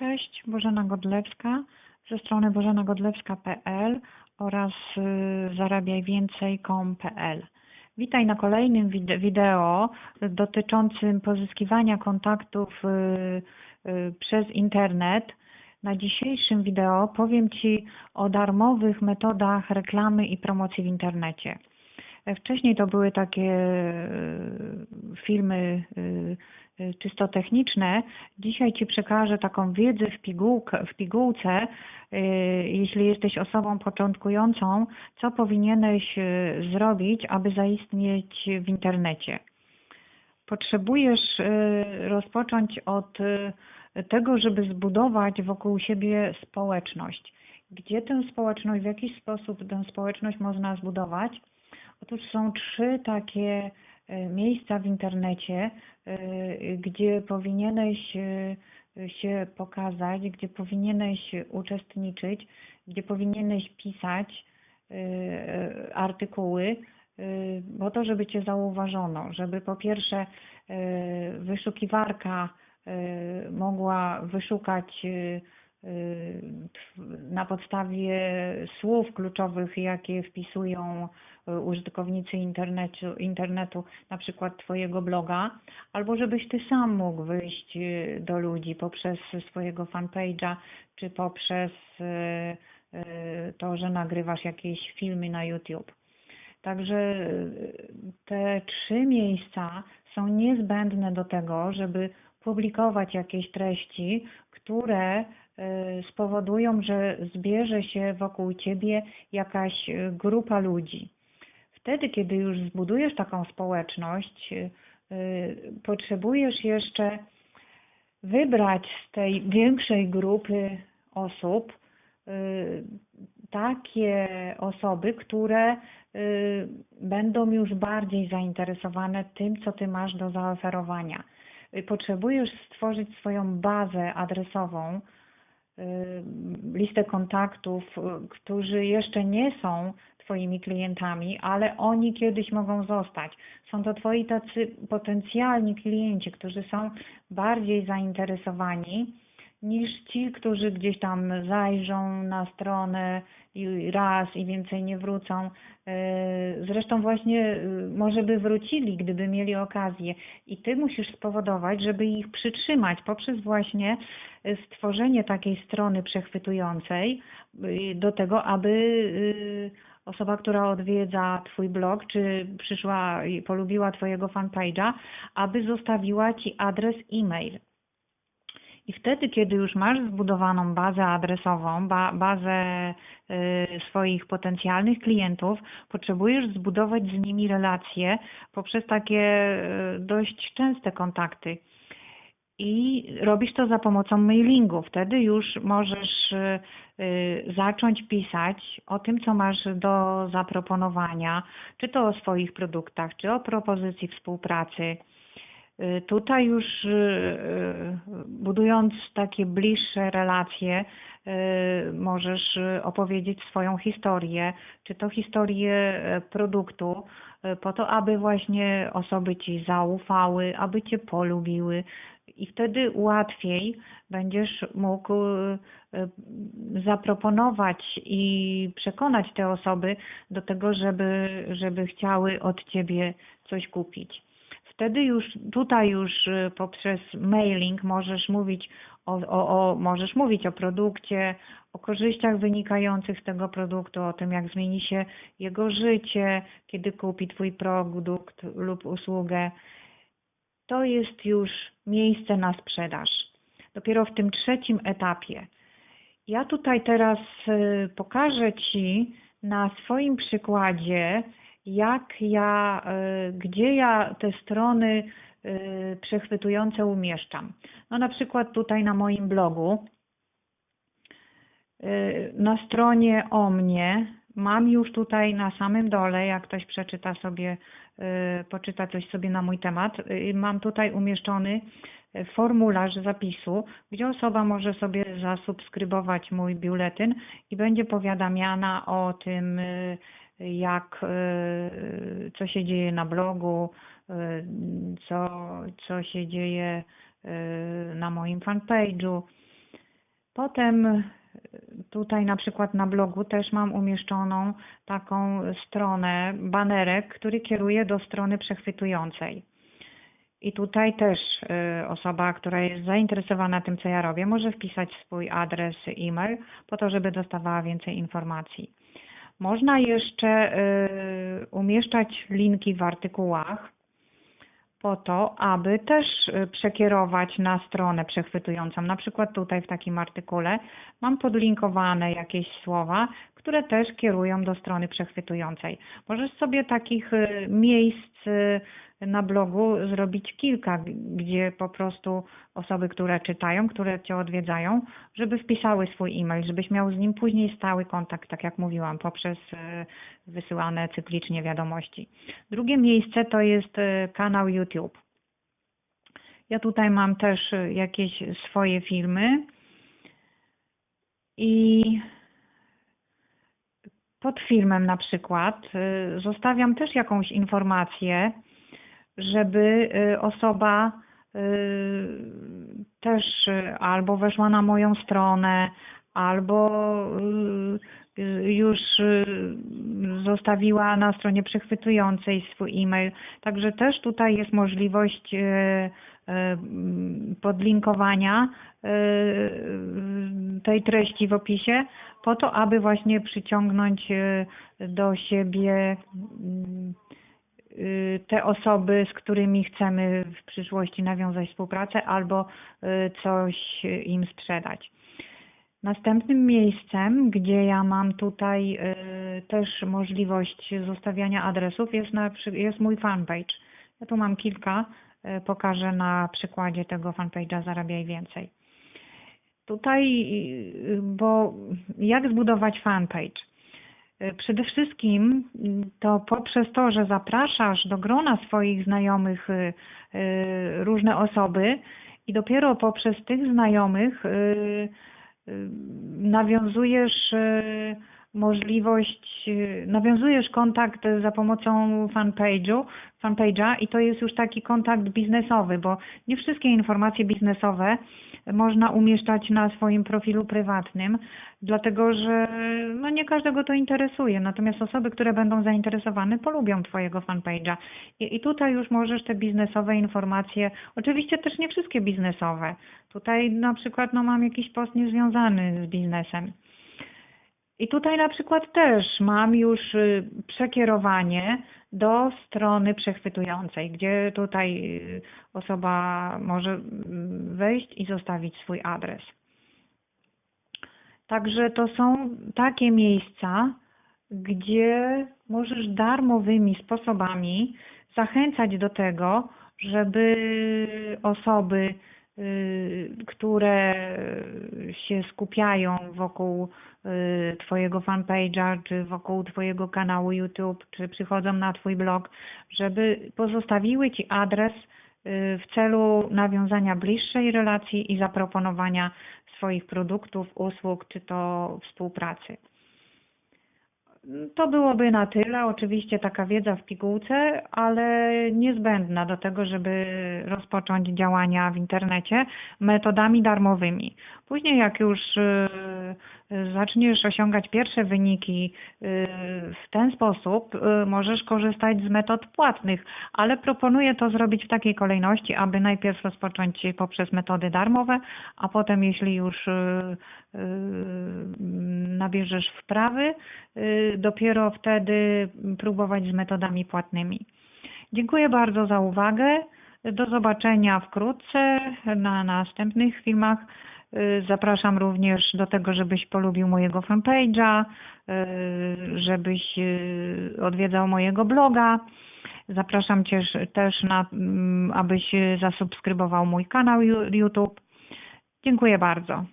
Cześć, Bożena Godlewska ze strony bożenagodlewska.pl oraz y, zarabiajwięcej.com.pl. Witaj na kolejnym wide- wideo dotyczącym pozyskiwania kontaktów y, y, przez internet. Na dzisiejszym wideo powiem Ci o darmowych metodach reklamy i promocji w internecie. Wcześniej to były takie filmy czysto techniczne. Dzisiaj Ci przekażę taką wiedzę w, pigułkę, w pigułce, y, jeśli jesteś osobą początkującą, co powinieneś y, zrobić, aby zaistnieć w internecie. Potrzebujesz y, rozpocząć od y, tego, żeby zbudować wokół siebie społeczność. Gdzie tę społeczność, w jaki sposób tę społeczność można zbudować? Otóż są trzy takie miejsca w internecie, e, gdzie powinieneś e, się pokazać, gdzie powinieneś uczestniczyć, gdzie powinieneś pisać artykuły, po to, żeby Cię zauważono, żeby po pierwsze wyszukiwarka mogła wyszukać na podstawie słów kluczowych, jakie wpisują użytkownicy internetu, internetu, na przykład Twojego bloga, albo żebyś Ty sam mógł wyjść do ludzi poprzez swojego fanpage'a, czy poprzez to, że nagrywasz jakieś filmy na YouTube. Także te trzy miejsca są niezbędne do tego, żeby publikować jakieś treści, które spowodują, że zbierze się wokół ciebie jakaś grupa ludzi. Wtedy, kiedy już zbudujesz taką społeczność, potrzebujesz jeszcze wybrać z tej większej grupy osób takie osoby, które będą już bardziej zainteresowane tym, co ty masz do zaoferowania. Potrzebujesz stworzyć swoją bazę adresową, listę kontaktów, którzy jeszcze nie są Twoimi klientami, ale oni kiedyś mogą zostać. Są to Twoi tacy potencjalni klienci, którzy są bardziej zainteresowani niż ci, którzy gdzieś tam zajrzą na stronę i raz i więcej nie wrócą. Zresztą właśnie może by wrócili, gdyby mieli okazję. I ty musisz spowodować, żeby ich przytrzymać poprzez właśnie stworzenie takiej strony przechwytującej do tego, aby osoba, która odwiedza Twój blog, czy przyszła i polubiła Twojego fanpage'a, aby zostawiła Ci adres e-mail. I wtedy, kiedy już masz zbudowaną bazę adresową, ba bazę y, swoich potencjalnych klientów, potrzebujesz zbudować z nimi relacje poprzez takie y, dość częste kontakty. I robisz to za pomocą mailingu. Wtedy już możesz y, zacząć pisać o tym, co masz do zaproponowania, czy to o swoich produktach, czy o propozycji współpracy tutaj już y, y, budując takie bliższe relacje, możesz opowiedzieć swoją historię, czy to historię produktu, po to, aby właśnie osoby ci zaufały, aby cię polubiły, i wtedy łatwiej będziesz mógł zaproponować i przekonać te osoby do tego, żeby, żeby chciały od ciebie coś kupić. Wtedy już tutaj już y, poprzez mailing możesz mówić o, o, o, możesz mówić o produkcie, o korzyściach wynikających z tego produktu, o tym, jak zmieni się jego życie, kiedy kupi Twój produkt lub usługę. To jest już miejsce na sprzedaż. Dopiero w tym trzecim etapie. Ja tutaj teraz y, pokażę Ci na swoim przykładzie, jak ja, e, gdzie ja te strony e, przechwytujące umieszczam. No na przykład tutaj na moim blogu, e, na stronie o mnie mam już tutaj na samym dole, jak ktoś przeczyta sobie, poczyta coś sobie na mój temat, mam tutaj umieszczony formularz zapisu, gdzie osoba może sobie zasubskrybować mój biuletyn i będzie powiadamiana o tym, jak, y, co się dzieje na blogu, y, co, co się dzieje y, na moim fanpage'u. Potem tutaj na przykład na blogu też mam umieszczoną taką stronę, banerek, który kieruje do strony przechwytującej. I tutaj też osoba, która jest zainteresowana tym, co ja robię, może wpisać swój adres e-mail po to, żeby dostawała więcej informacji. Można jeszcze y, umieszczać linki w artykułach po to, aby też y, przekierować na stronę przechwytującą. Na przykład tutaj w takim artykule mam podlinkowane jakieś słowa, które też kierują do strony przechwytującej. Możesz sobie takich y, miejsc na blogu zrobić kilka, gdzie po prostu osoby, które czytają, które Cię odwiedzają, żeby wpisały swój e-mail, żebyś miał z nim później stały kontakt, tak jak mówiłam, poprzez e, wysyłane cyklicznie wiadomości. Drugie miejsce to jest e, kanał YouTube. Ja tutaj mam też e, jakieś swoje filmy i pod filmem na przykład zostawiam też jakąś informację, żeby y, osoba y, też y, albo weszła na moją stronę, albo już zostawiła na stronie przechwytującej swój e-mail. Także też tutaj jest możliwość podlinkowania tej treści w opisie po to, aby właśnie przyciągnąć do siebie mm, te osoby, z którymi chcemy w przyszłości nawiązać współpracę albo y, coś im sprzedać. Następnym miejscem, gdzie ja mam tutaj y, też możliwość zostawiania adresów jest, na, jest mój fanpage. Ja tu mam kilka, y, pokażę na przykładzie tego fanpage'a Zarabiaj Więcej. Tutaj, y, bo jak zbudować fanpage? Y, Przede wszystkim y, to poprzez to, że zapraszasz do grona swoich znajomych y, y, różne osoby i dopiero poprzez tych znajomych nawiązujesz możliwość, y, nawiązujesz kontakt za pomocą fanpage'u, fanpage'a i to jest już taki kontakt biznesowy, bo nie wszystkie informacje biznesowe można umieszczać na swoim profilu prywatnym, dlatego że no nie każdego to interesuje. Natomiast osoby, które będą zainteresowane, polubią Twojego fanpage'a. I, I tutaj już możesz te biznesowe informacje, oczywiście też nie wszystkie biznesowe. Tutaj na przykład no, mam jakiś post niezwiązany z biznesem. I tutaj na przykład też mam już y, przekierowanie do strony przechwytującej, gdzie tutaj y, osoba może mm, wejść i zostawić swój adres. Także to są takie miejsca, gdzie możesz darmowymi sposobami zachęcać do tego, żeby osoby, które się skupiają wokół y, Twojego fanpage'a, czy wokół Twojego kanału YouTube, czy przychodzą na Twój blog, żeby pozostawiły Ci adres y, w celu nawiązania bliższej relacji i zaproponowania swoich produktów, usług, czy to współpracy. To byłoby na tyle. Oczywiście taka wiedza w pigułce, ale niezbędna do tego, żeby rozpocząć działania w internecie metodami darmowymi. Później, jak już y, zaczniesz osiągać pierwsze wyniki y, w ten sposób, y, możesz korzystać z metod płatnych, ale proponuję to zrobić w takiej kolejności, aby najpierw rozpocząć poprzez metody darmowe, a potem, jeśli już y, nabierzesz wprawy, dopiero wtedy próbować z metodami płatnymi. Dziękuję bardzo za uwagę. Do zobaczenia wkrótce na następnych filmach. Y, Zapraszam również do tego, żebyś polubił mojego fanpage'a, y, żebyś y, odwiedzał mojego bloga. Zapraszam Cię też, na, mm, abyś zasubskrybował mój kanał YouTube. Dziękuję bardzo.